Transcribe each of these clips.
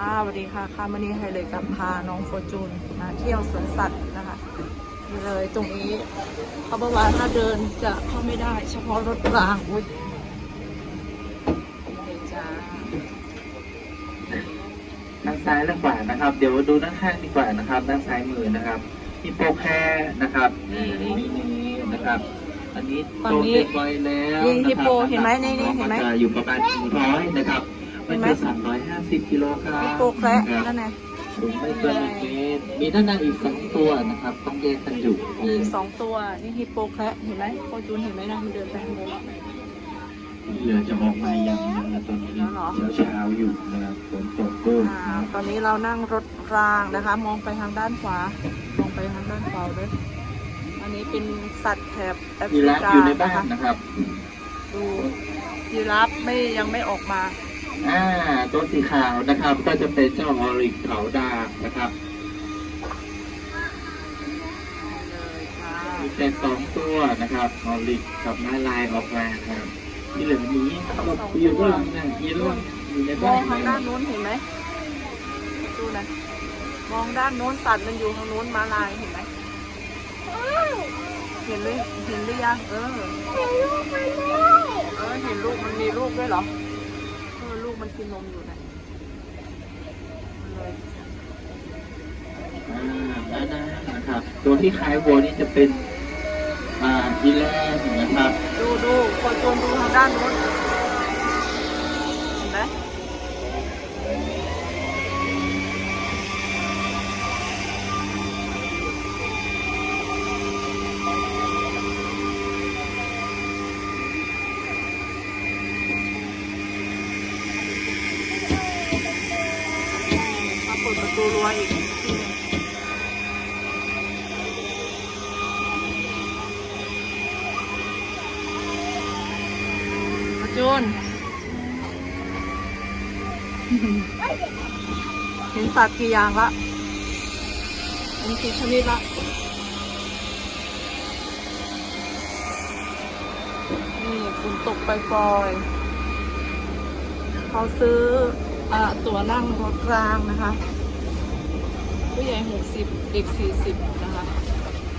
ค่ะสวัสดีค่ะค่ะวันนี้ไฮเลยกับพาน้องโฟจูนมาเที่ยวสวนสัตว์นะคะนี่เลยตรงนี้เขาบอกว่าถ้าเดินจะเข้าไม่ได้ เฉพาะรถรางอุ้ยนี่จ้าด้านซ้ายและขวานะครับ เดี๋ยวดูด้านข้างดีกว่านะครับ ด้านซ้ายมือนะครับฮิปโปแคร์นะครับนี่นี่นะครับ อันนี้โตเต็มวัยแล้วนี่นะฮิปครัโปเห็นไหมนี่นี่องเห็นไหมก็จะอยู่ประมาณ100นะครับ ไม่เกิน350กิโลกรัมฮิปโปแคระนะครับนั่นไงสูงไม่เกิน1เมตรมีด้านหน้าอีกสองตัวนะครับ ต้องแยกกันอยู่มีสองตัว นี่ฮิปโปแคระเห็นไหมโฟจูนเห็นไหมนะมันเดินไปทางโน้นแล้วเรือจะออกมายังนะตอนนี้แล้วเหรอเช้าๆอยู่นะครับฝนตกด้วยอ่าตอนนี้เรานั่งรถรางนะคะ มองไปทางด้านขวามองไปทางด้านขวาด้วยอันนี้เป็นสัตว์แถบแอฟยีริราฟกาอยู่ในบ้านะคะนนะครับ ดูยีราฟไม่ยังไม่ออกมา อ่าตัวสีขาวนะครับ ก็จะเป็นเจ้าออริกเขาดางนะครับเลยค่ะมีแต่สองตัวนะครับออริกกับไม้ลายออกมานะครับ ที่เหลือนี้ก็อยู่ด้านหลังนะยีราฟอยู่ในมบ้าองนทางด้านโน้นเห็นไหมดูนะ มองด้านโน้นสัตว์มันอยู่ทางโน้นมาลายเห็นไหม เห็นหรือเห็นหรือยัง เออ เออ เห็นลูกมันมีลูกด้วยเหรอเออลูก มันกินนมอยู่นะเลยอ่าด้านหน้านะครับ ตัวที่คล้ายวัวนี่จะเป็น อ่ายีราฟนะครับ ดูดูคนจนดูทางด้านโน้นเห็นไหม มาเปิ ดูรัวอีกจูนเห็นสัตว์กี่อย่างละเห็นกี่ชนิดละนี่ฝนตกไปปล่อยๆเขาซื้ออ่าตั๋วนั่งรถรางนะคะ ผู้ใหญ่หกสิบเด็กสี่สิบนะคะ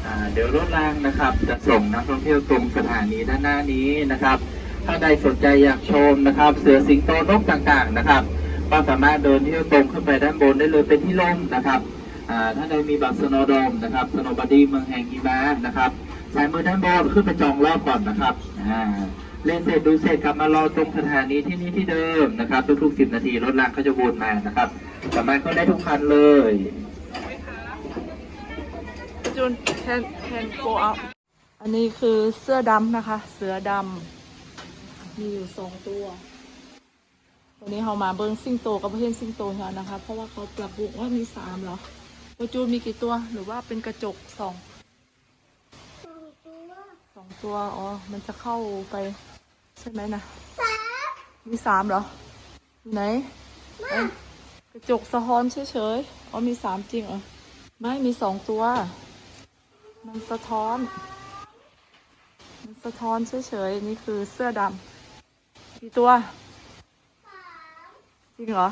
อ่าเดี๋ยวรถรางนะครับจะส่งนักท่องเที่ยวตรงสถานีด้านหน้านี้นะครับ ถ้าใดสนใจอยากชมนะครับ เสือสิงโตนกต่างๆนะครับ ก็สามารถเดินเที่ยวตรงขึ้นไปด้านบนได้เลยเป็นที่ลงนะครับอ่าถ้าใดมีบัตรสโนว์โดมนะครับสโนบอดี้เมืองแห่งหิมะนะครับสายมือด้านบนขึ้นไปจองรอบก่อนนะครับอ่าเล่นเสร็จดูเสร็จกลับมารอตรงสถานีที่นี่ที่เดิมนะครับ ทุกๆ 10 นาทีรถรางเขาจะวนมานะครับ สามารถก็ได้ทุกคันเลย จุนแคนแคนโกเอาอันนี้คือเสื้อดำนะคะ เสือดำมีอยู่สองตัววันนี้เรามาเบิ้งซิงโตกับเพื่อนซิงโตแล้วนะคะ เพราะว่าเขาปรับปรุงว่ามีสามเหรอโปรจูนมีกี่ตัวหรือว่าเป็นกระจกสองสองตัวอ๋อมันจะเข้าไป ใช่ไหมนะมีสามเหรออยู่ไหนเอ้ยกระจกสะท้อนเฉยๆอ๋อมีสามจริงเหรอไม่มีสองตัว มันสะท้อน มันสะท้อนเฉยๆ นี่คือเสื้อดำกี่ตัว จริงเหรอ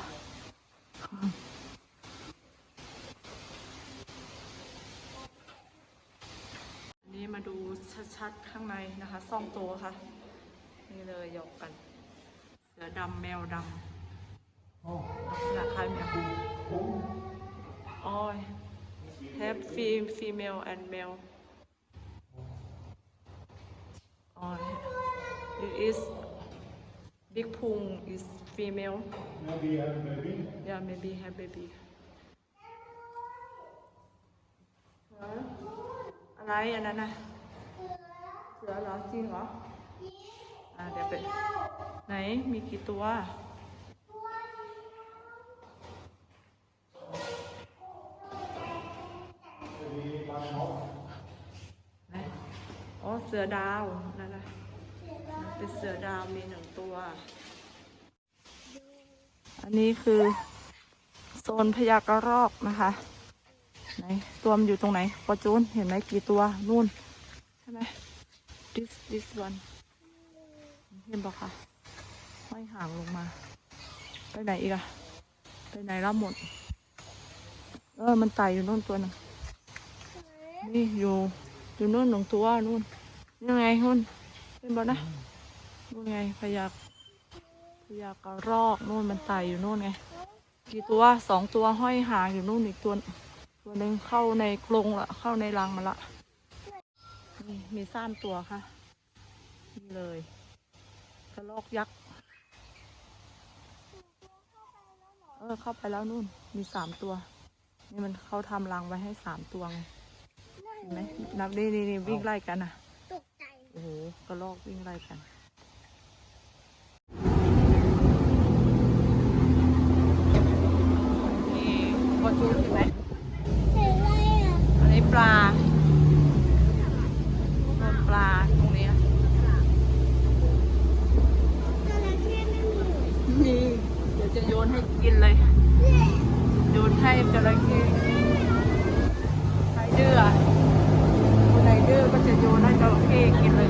อันนี้มาดูชัดๆ ข้างในนะคะซ่องโตวค่ะ นี่เลยหยอกกัน เสือดำแมวดำลักษณะคล้ายแมวอ้อย have fem female and male oh it is big pung is female Maybe have a baby. yeah maybe have baby ฮะอะไรอันนั้นน่ะเสือเหรอจริงเหรออ่าเดี๋ยวไปไหนมีกี่ตัว เสือดาวนั่นนะเป็นเสือดาวมีหนึ่งตัว อันนี้คือ โซนพญากระรอกนะคะไหนตัวมันอยู่ตรงไหนปอจูนเห็นไหมกี่ตัวนู่นใช่ไหม this this one เห็นปะคะห้อยห่างลงมา ไปไหนอีกอะไปไหนแล้วหมด เออ มันไต่อยู่นู่นตัวหนึงนี่อยู่อยู่นู่นหนึ่งตัวนู่น ยังไงนู่นเป็นบ่นะนู่นไงพยากพยากระรอกนู่นมันไต่อยู่นู่นไง กี่ตัวสองตัวห้อยหางอยู่นู่นอีกตัว ตัวหนึ่งเข้าในกรงละเข้าในรังมาละนี่มีสามตัวค่ะนี่เลยกระรอกยักษ์เออเข้าไปแล้วนู่นมีสามตัว นี่มันเขาทำรังไว้ให้สามตัวไงเห็นไหมนับนี่นี่วิ่งไล่กันอะ อ้โหกระรอกวิ่งไล่กันนี่พอจูนเห็นไหมเห็นอะไรอะอันนี้ปลาโดนปลาตรงนี้อะจระเข้ไม่มีนี่เดี๋ยวจะโยนให้กินเลยโยนให้จระเข้ใครดื้ออะคนไหนดื้อก็จะโยนให้จระเข้กินเลย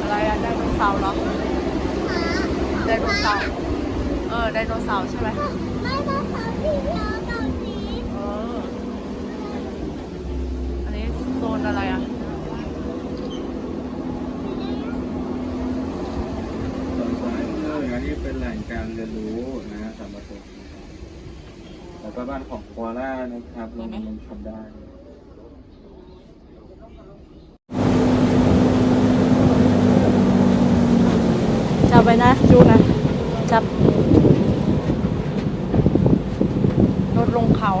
อะไรอะไดโนเสาร์เหรอไดโนเสาร์เออไดโนเสาร์ใช่ไหมไม่ต้องสาวสีเขียวตอนนี้เอออันนี้โซนอะไรอะส่วนซ้ายมืออันนี้เป็นแหล่งการเรียนรู้นะสำหรับผมแล้วก็บ้านของโคอาล่านะครับลงลงชมได้ ไปนะจูนะ จับ รถลงเขา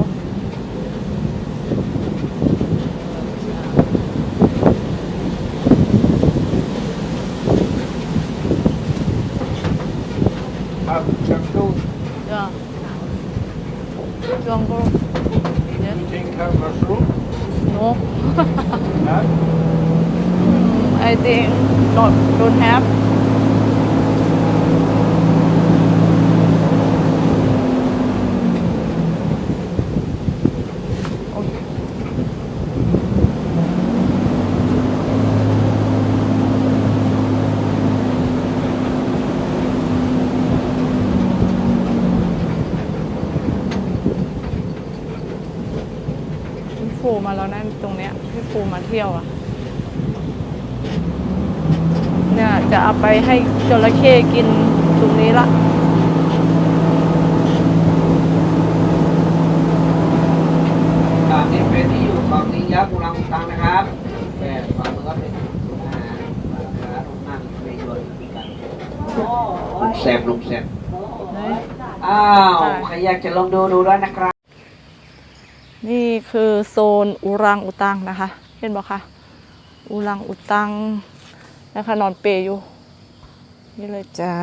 Up jungle, เดี๋ยวจวงก็เดี๋ยว you think have mushroom? โน No? I think not don't have Okay. พี่ฟู มาแล้วนั่นตรงเนี้ยพี่ฟูมาเที่ยวอะเนี่ยจะเอาไปให้จระเข้กินตรงนี้ละครับนี่เป็นที่อยู่ของลิงยักษ์อุรังอุตังนะครับแต่ฝั่งมือก็เป็นอ่าอ่าลุงนั่งในยนต์มีกันลุงแซมลุงแซมไหนอ้าวใครอยากจะลองดูดูด้วยนะครับ นี่คือโซนอุรังอุตังนะคะ เห็นบอกคะอุรังอุตังนะคะนอนเปย์อยู่ นี่เลยจ้า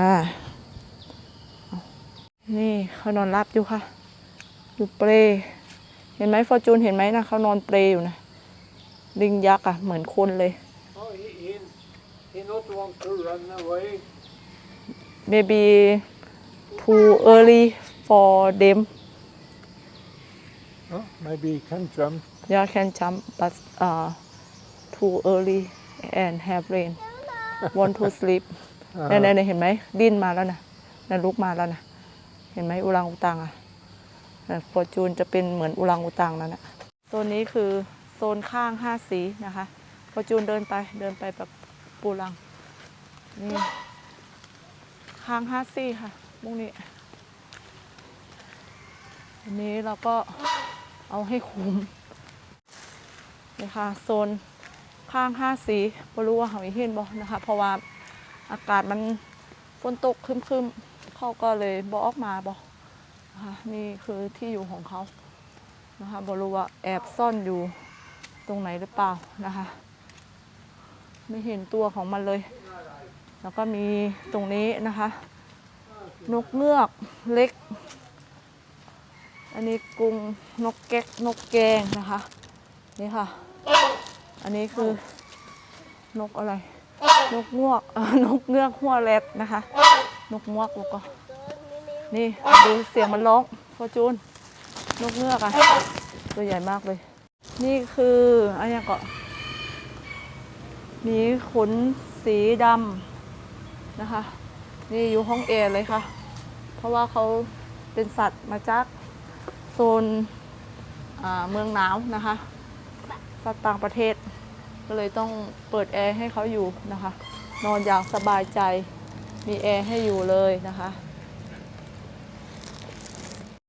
นี่เขานอนรับอยู่ค่ะ อยู่เปรย์เห็นไหมฟอร์จูนเห็นไหมนะเขานอนเปรย์อยู่นะลิงยักษ์อะเหมือนคนเลย maybe too early for them Oh, maybe he can jump. Yeah, can jump, but uh, too early and have rain. Want to sleep. นั่นๆเห็นไหมดิ้นมาแล้วนะนั่นลุกมาแล้วนะเห็นไหมอุรังอุตังอะฟอร์จูนจะเป็นเหมือนอุรังอุตังนั่นแหละโซนนี้คือโซนข้างห้าสีนะคะฟอร์จูนเดินไปเดินไปแบบปูรังนี่ข้างห้าสีค่ะมุงนี้อันนี้เราก็ เอาให้คุ้มนี่ค่ะโซนข้างห้าสีไม่รู้ว่าเขาเห็นบ่นะคะ เพราะว่าอากาศมันฝนตกคึมๆเขาก็เลยบอออกมาบอกนะคะนี่คือที่อยู่ของเขานะคะบรู้ว่าแอบซ่อนอยู่ตรงไหนหรือเปล่านะคะ ไม่เห็นตัวของมันเลย แล้วก็มีตรงนี้นะคะ นกเงือกเล็ก นนี้กรุงนกแก๊กนกแกงนะคะ นี่ค่ะ อันนี้คือนกอะไร นกงวกนกเงือกหัวแรดนะคะ นกงวกแล้วก็ นี่ดูเสียงมันร้องฟอร์จูน นกเงือกอะตัวใหญ่มากเลย นี่คืออันนี้ก็มีขนสีดำนะคะ นี่อยู่ห้องแอร์เลยค่ะ เพราะว่าเขาเป็นสัตว์มาจาก โซนเมืองหนาวนะคะสต่างประเทศ ก็เลยต้องเปิดแอร์ให้เขาอยู่นะคะ นอนอย่างสบายใจมีแอร์ให้อยู่เลยนะคะ